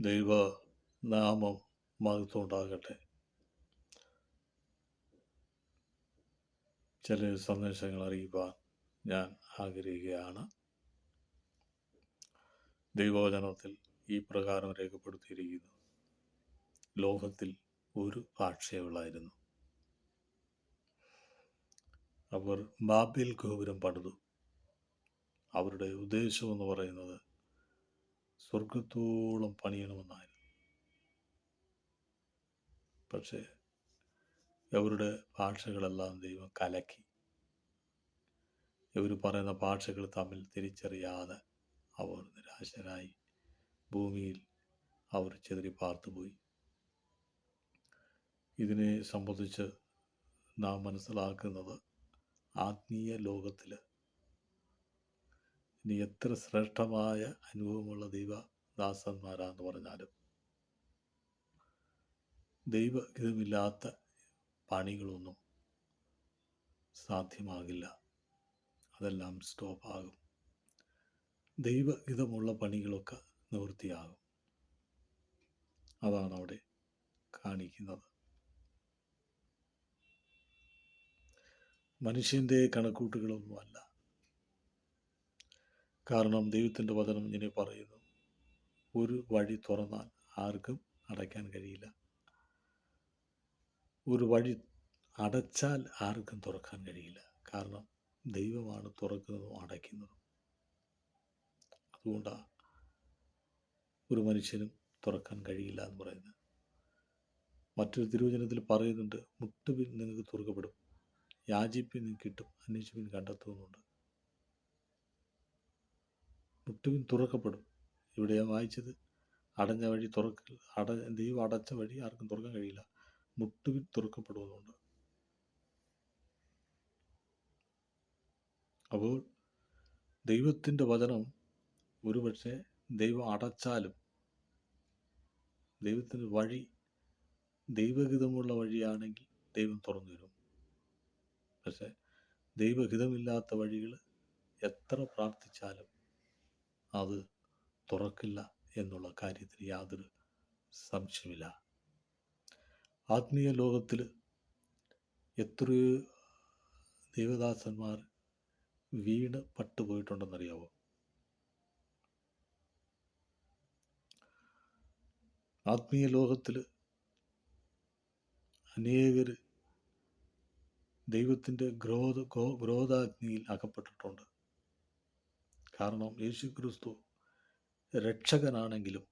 ദൈവ നാമം മഹത്വമുണ്ടാകട്ടെ. ചില സന്ദേശങ്ങൾ അറിയിപ്പാൻ ഞാൻ ആഗ്രഹിക്കുകയാണ്. ദൈവവചനത്തിൽ ഈ പ്രകാരം രേഖപ്പെടുത്തിയിരിക്കുന്നു. ലോകത്തിൽ ഒരു ഭാഷയുള്ളായിരുന്നു. അവർ ബാബിൽ ഗോപുരം പണിതു. അവരുടെ ഉദ്ദേശം എന്ന് പറയുന്നത് സ്വർഗത്തോളം പണിയണമെന്നായിരുന്നു. പക്ഷേ അവരുടെ ഭാഷകളെല്ലാം ദൈവം കലക്കി. ഇവർ പറയുന്ന ഭാഷകൾ തമ്മിൽ തിരിച്ചറിയാതെ അവർ നിരാശരായി. ഭൂമിയിൽ അവർ ചെതിരി പാർത്തുപോയി. ഇതിനെ സംബന്ധിച്ച് നാം മനസ്സിലാക്കുന്നത് ആത്മീയ ലോകത്തിൽ ഇനി എത്ര ശ്രേഷ്ഠമായ അനുഭവമുള്ള ദൈവദാസന്മാരാന്ന് പറഞ്ഞാലും ദൈവഹിതമില്ലാത്ത പണികളൊന്നും സാധ്യമാകില്ല. അതെല്ലാം സ്റ്റോപ്പാകും. ദൈവഹിതമുള്ള പണികളൊക്കെ നിവൃത്തിയാകും. അതാണ് അവിടെ കാണിക്കുന്നത്. മനുഷ്യന്റെ കണക്കൂട്ടുകളൊന്നുമല്ല. കാരണം ദൈവത്തിന്റെ വചനം ഇങ്ങനെ പറയുന്നു. ഒരു വഴി തുറന്നാൽ ആർക്കും അടയ്ക്കാൻ കഴിയില്ല. ഒരു വഴി അടച്ചാൽ ആർക്കും തുറക്കാൻ കഴിയില്ല. കാരണം ദൈവമാണ് തുറക്കുന്നതും അടയ്ക്കുന്നതും. അതുകൊണ്ടാണ് ഒരു മനുഷ്യനും തുറക്കാൻ കഴിയില്ല എന്ന് പറയുന്നത്. മറ്റൊരു തിരുവചനത്തിൽ പറയുന്നുണ്ട് മുട്ടുപിൻ നിങ്ങൾക്ക് തുറക്കപ്പെടും യാചിപ്പിൻ കിട്ടും അന്വേഷിപ്പിൻ കണ്ടെത്തുന്നുണ്ട്. മുട്ടുപിൻ തുറക്കപ്പെടും. ഇവിടെയാണ് വായിച്ചത്. അടഞ്ഞ വഴി തുറക്ക അട ദൈവം അടച്ച വഴി ആർക്കും തുറക്കാൻ കഴിയില്ല. മുട്ടുവിൻ തുറക്കപ്പെടുമെന്നുണ്ട്. അപ്പോൾ ദൈവത്തിന്റെ വചനം ഒരുപക്ഷെ ദൈവം അടച്ചാലും ദൈവത്തിന്റെ വഴി ദൈവഹിതമുള്ള വഴിയാണെങ്കിൽ ദൈവം തുറന്നു തരും. പക്ഷെ ദൈവഹിതമില്ലാത്ത വഴികൾ എത്ര പ്രാർത്ഥിച്ചാലും അത് തുറക്കില്ല എന്നുള്ള കാര്യത്തിൽ യാതൊരു സംശയമില്ല ആത്മീയ ലോകത്തിൽ എത്രയോ ദേവദാസന്മാർ വീണ് പട്ടുപോയിട്ടുണ്ടെന്നറിയാവോ? ആത്മീയ ലോകത്തിൽ അനേകർ ദൈവത്തിന്റെ ഗ്രോധ ഗ്രോധാഗ്നിയിൽ അകപ്പെട്ടിട്ടുണ്ട്. കാരണം യേശു ക്രിസ്തു രക്ഷകനാണെങ്കിലും